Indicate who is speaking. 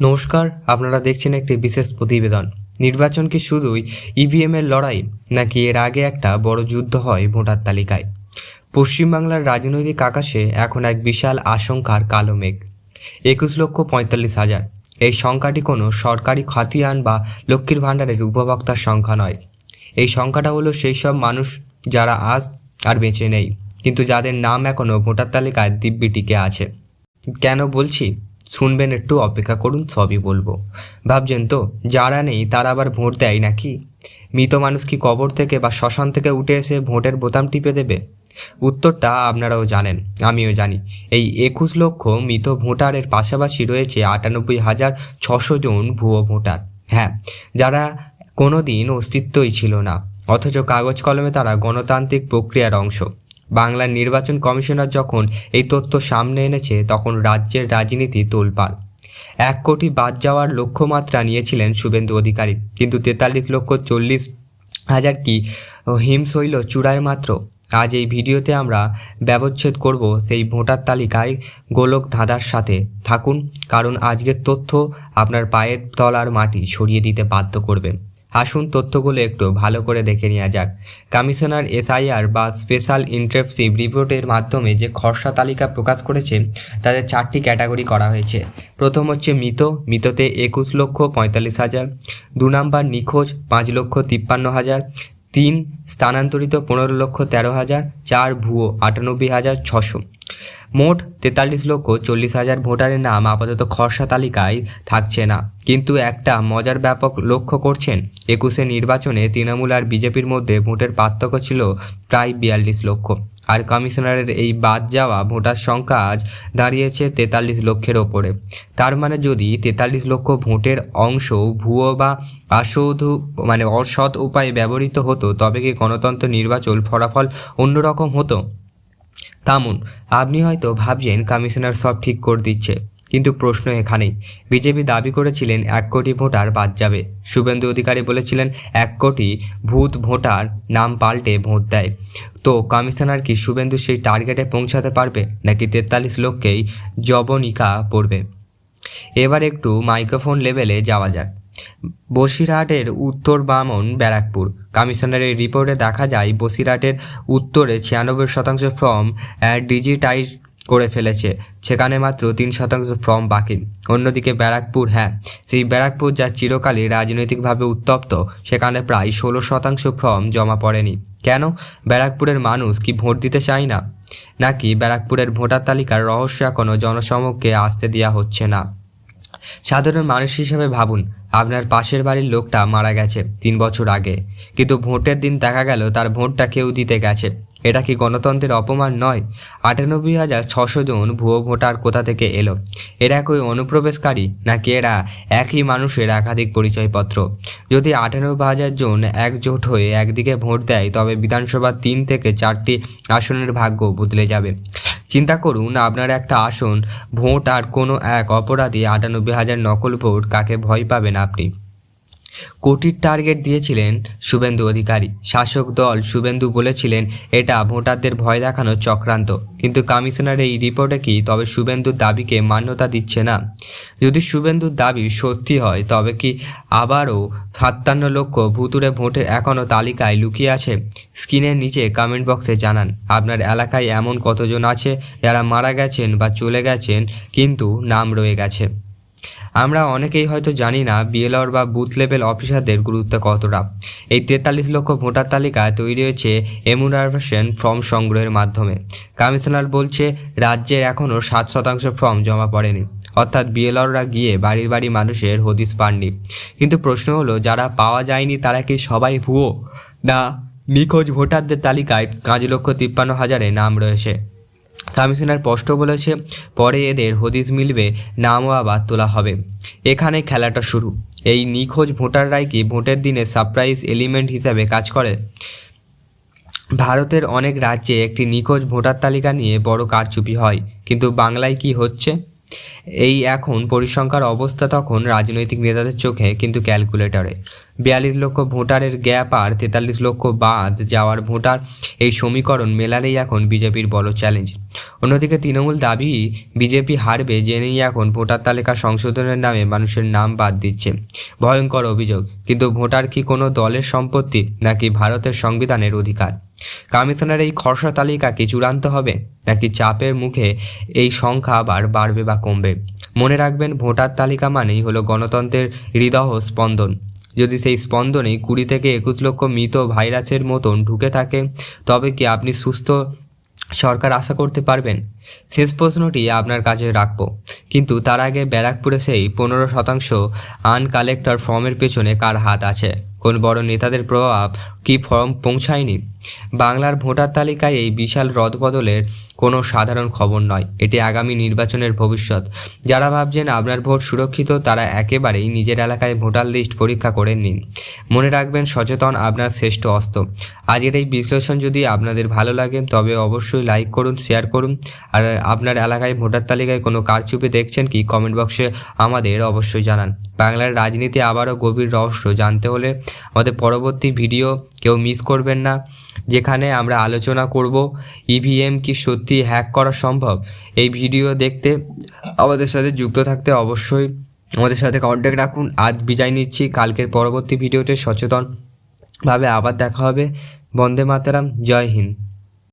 Speaker 1: নমস্কার, আপনারা দেখছেন একটি বিশেষ প্রতিবেদন। নির্বাচন কি শুধুই ইভিএম এর লড়াই, নাকি এর আগে একটা বড় যুদ্ধ হয় ভোটার তালিকায়? পশ্চিমবাংলার রাজনৈতিক আকাশে এখন এক বিশাল আশঙ্কার কালো মেঘ। একুশ লক্ষ পঁয়তাল্লিশ হাজার। এই সংখ্যাটি কোনো সরকারি খাতিয়ান বা লক্ষ্মীর ভাণ্ডারের উপভোক্তার সংখ্যা নয়। এই সংখ্যাটা হলো সেই সব মানুষ যারা আজ আর বেঁচে নেই, কিন্তু যাদের নাম এখনও ভোটার তালিকায় দিব্যি টিকে আছে। কেন বলছি? শুনবেন একটু, অপেক্ষা করুন, সবই বলব। ভাবছেন তো, যারা নেই তারা আবার ভোট দেয় নাকি? মৃত মানুষ কি কবর থেকে বা শ্মশান থেকে উঠে এসে ভোটের বোতাম টিপে দেবে? উত্তরটা আপনারাও জানেন, আমিও জানি। এই একুশ লক্ষ মৃত ভোটারের পাশাপাশি রয়েছে আটানব্বই হাজার ছশো জন ভুয়ো ভোটার। হ্যাঁ যারা কোনো দিন অস্তিত্বই ছিল না, অথচ কাগজ কলমে তারা গণতান্ত্রিক প্রক্রিয়ার অংশ। বাংলার নির্বাচন কমিশনার যখন এই তথ্য সামনে এনেছে, তখন রাজ্যের রাজনীতি তোলপাড়। এক কোটি বাদ যাওয়ার লক্ষ্যমাত্রা নিয়েছিলেন শুভেন্দু অধিকারী। কিন্তু তেতাল্লিশ লক্ষ চল্লিশ হাজার কি হিমস হইল চূড়ায় মাত্র? আজ এই ভিডিওতে আমরা ব্যবচ্ছেদ করব সেই ভোটার তালিকায় গোলক ধাঁধার সাথে। থাকুন, কারণ আজকের তথ্য আপনার পায়ের তলার মাটি সরিয়ে দিতে বাধ্য করবে। আসুন তথ্যগুলো একটু ভালো করে দেখে নেওয়া যাক। কমিশনার এসআইআর বা স্পেশাল ইন্টারেস্টিভ রিপোর্টের মাধ্যমে যে খসড়া তালিকা প্রকাশ করেছে তাদের চারটি ক্যাটাগরি করা হয়েছে। প্রথম হচ্ছে মৃত, মৃততে একুশ লক্ষ পঁয়তাল্লিশ হাজার। দু নম্বর নিখোঁজ, পাঁচ লক্ষ তিপ্পান্ন হাজার। তিন, স্থানান্তরিত পনেরো লক্ষ তেরো হাজার। চার, ভুয়ো আটানব্বই হাজার ছশো। মোট তেতাল্লিশ লক্ষ চল্লিশ হাজার ভোটারের নাম আপাতত খসড়া তালিকায় থাকছে না। কিন্তু একটা মজার ব্যাপক লক্ষ্য করছেন। একুশে নির্বাচনে তৃণমূল আর বিজেপির মধ্যে ভোটের পার্থক্য ছিল প্রায় বিয়াল্লিশ লক্ষ। আর কমিশনারের এই বাদ যাওয়া ভোটার সংখ্যা আজ দাঁড়িয়েছে তেতাল্লিশ লক্ষের ওপরে। তার মানে যদি তেতাল্লিশ লক্ষ ভোটের অংশ ভুয়ো বা আশৌধু মানে অসৎ উপায়ে ব্যবহৃত হতো, তবে কি গণতন্ত্র নির্বাচন ফলাফল অন্যরকম হতো? থামুন আপনি হয়তো ভাবছেন কমিশনার সব ঠিক করে দিচ্ছে, কিন্তু প্রশ্ন এখানেই। বিজেপি দাবি করেছিলেন এক কোটি ভোটার বাদ যাবে। শুভেন্দু অধিকারী বলেছিলেন এক কোটি ভূত ভোটার নাম পাল্টে ভোট দেয়। তো কমিশনার কি শুভেন্দু সেই টার্গেটে পৌঁছাতে পারবে, নাকি তেতাল্লিশ লক্ষেই জবনিকা পড়বে এবার একটু মাইক্রোফোন লেভেলে যাওয়া যাক। বসিরহাটের উত্তর বামন ব্যারাকপুর। কমিশনারের রিপোর্টে দেখা যায়, বসিরহাটের উত্তরে ছিয়ানব্বই শতাংশ ফর্ম ডিজিটাইজ করে ফেলেছে। সেখানে মাত্র তিন শতাংশ ফর্ম বাকি। অন্যদিকে ব্যারাকপুর হ্যাঁ সেই ব্যারাকপুর যা চিরকালই রাজনৈতিকভাবে উত্তপ্ত, সেখানে প্রায় ষোলো শতাংশ ফর্ম জমা পড়েনি। কেন? ব্যারাকপুরের মানুষ কি ভোট দিতে চায় না? নাকি ব্যারাকপুরের ভোটার তালিকার রহস্য এখনও জনসমক্ষে আসতে দেওয়া হচ্ছে না? সাধারণ মানুষ হিসেবে ভাবুন, আপনার পাশের বাড়ির লোকটা মারা গেছে তিন বছর আগে। কিন্তু ভোটের দিন দেখা গেল তার ভোটটা কেউ দিতে গেছে। এটা কি গণতন্ত্রের অপমান নয়? আটানব্বই হাজার ছশো জন ভুয়ো ভোটার কোথা থেকে এলো? এরা কই অনুপ্রবেশকারী, নাকি এরা একই মানুষের একাধিক পরিচয়পত্র? যদি আটানব্বই হাজার জন একজোট হয়ে একদিকে ভোট দেয়, তবে বিধানসভা তিন থেকে চারটি আসনের ভাগ্য বদলে যাবে। চিন্তা করুন, আপনার একটা আসন, ভোট আর কোনো এক অপরাধী আটানব্বই হাজার নকল ভোট কাকে ভয় পাবেন আপনি? কোটির টার্গেট দিয়েছিলেন শুভেন্দু অধিকারী। শাসক দল শুভেন্দু বলেছিলেন, এটা ভোটারদের ভয় দেখানো চক্রান্ত। কিন্তু কমিশনার এই রিপোর্টে কি তবে শুভেন্দুর দাবিকে মান্যতা দিচ্ছে না? যদি শুভেন্দুর দাবি সত্যি হয়, তবে কি আবারও সাতান্ন লক্ষ ভুতুরে ভোটের এখনও তালিকায় লুকিয়ে আছে? স্ক্রিনের নিচে কমেন্ট বক্সে জানান, আপনার এলাকায় এমন কতজন আছে যারা মারা গেছেন বা চলে গেছেন, কিন্তু নাম রয়ে গেছে। আমরা অনেকেই হয়তো জানি না বিএলআর বা বুথ লেভেল অফিসারদের গুরুত্ব কতটা। এই তেতাল্লিশ লক্ষ ভোটার তালিকা তৈরি হয়েছে এমুনারভেশন ফর্ম সংগ্রহের মাধ্যমে। কমিশনার বলছে, রাজ্যের এখনও সাত শতাংশ ফর্ম জমা পড়েনি। অর্থাৎ বিএলআররা গিয়ে বাড়ি বাড়ি মানুষের হদিস পাননি। কিন্তু প্রশ্ন হলো, যারা পাওয়া যায়নি তারা কি সবাই ভুয়ো? না, নিখোঁজ ভোটারদের তালিকায় পাঁচ লক্ষ তিপ্পান্ন হাজারে নাম রয়েছে। কমিশনার স্পষ্ট বলেছে, পরে এদের হদিস মিলবে, নামও আবার তোলা হবে। এখানে খেলাটা শুরু। এই নিখোঁজ ভোটাররাই কি ভোটের দিনে সারপ্রাইজ এলিমেন্ট হিসাবে কাজ করে? ভারতের অনেক রাজ্যে একটি নিখোঁজ ভোটার তালিকা নিয়ে বড় কারচুপি হয়, কিন্তু বাংলায় কি হচ্ছে? এই এখন পরিসংখ্যার অবস্থা তখন রাজনৈতিক নেতাদের চোখে, কিন্তু ক্যালকুলেটরে। বিয়াল্লিশ লক্ষ ভোটারের গ্যাপ আর তেতাল্লিশ লক্ষ বাদ যাওয়ার ভোটার এই সমীকরণ মেলালেই এখন বিজেপির বড় চ্যালেঞ্জ। অন্যদিকে তৃণমূল দাবি, বিজেপি হারবে জেনেই এখন ভোটার তালিকা সংশোধনের নামে মানুষের নাম বাদ দিচ্ছে। ভয়ঙ্কর অভিযোগ, কিন্তু ভোটার কি কোনো দলের সম্পত্তি নাকি ভারতের সংবিধানের অধিকার? কমিশনের এই খসড়া তালিকা কি চূড়ান্ত হবে, নাকি চাপের মুখে এই সংখ্যা আবার বাড়বে বা কমবে? মনে রাখবেন, ভোটার তালিকা মানেই হলো গণতন্ত্রের হৃদয় স্পন্দন। যদি সেই স্পন্দনে কুড়ি থেকে একুশ লক্ষ মৃত ভাইরাসের মতন ঢুকে থাকে, তবে কি আপনি সুস্থ সরকার আশা করতে পারবেন? শেষ প্রশ্নটি আপনার কাছে রাখব। কিন্তু তার আগে ব্যারাকপুরে সেই পনেরো শতাংশ আনকালেক্টর ফর্মের পেছনে কার হাত আছে? কোন বড় নেতাদের প্রভাব কি ফর্ম পৌঁছায়নি? বাংলার ভোটার তালিকায় এই বিশাল রদবদলের কোনো সাধারণ খবর নয়। এটি আগামী নির্বাচনের ভবিষ্যৎ। যারা ভাবছেন আপনার ভোট সুরক্ষিত, তারা একেবারেই নিজের এলাকায় ভোটার লিস্ট পরীক্ষা করে নিন। মনে রাখবেন, সচেতন আপনার শ্রেষ্ঠ অস্ত্র। আজকের এই বিশ্লেষণ যদি আপনাদের ভালো লাগে, তবে অবশ্যই লাইক করুন, শেয়ার করুন। আর আপনার এলাকায় ভোটার তালিকায় কোনো কারচুপি দেখছেন কি, কমেন্ট বক্সে আমাদের অবশ্যই জানান। বাংলার রাজনীতি আবারও গভীর রহস্য। জানতে হলে আমাদের পরবর্তী ভিডিও কেউ মিস করবেন না। যেখানে আমরা আলোচনা করব ইভিএম কি সত্যি হ্যাক করা সম্ভব? এই ভিডিও দেখতে আমাদের সাথে যুক্ত থাকতে অবশ্যই আমাদের সাথে কন্ট্যাক্ট রাখুন। আজ বিদায় নিচ্ছি। কালকের পরবর্তী ভিডিওতে সচেতনভাবে আবার দেখা হবে। বন্দে মাতারাম। জয় হিন্দ।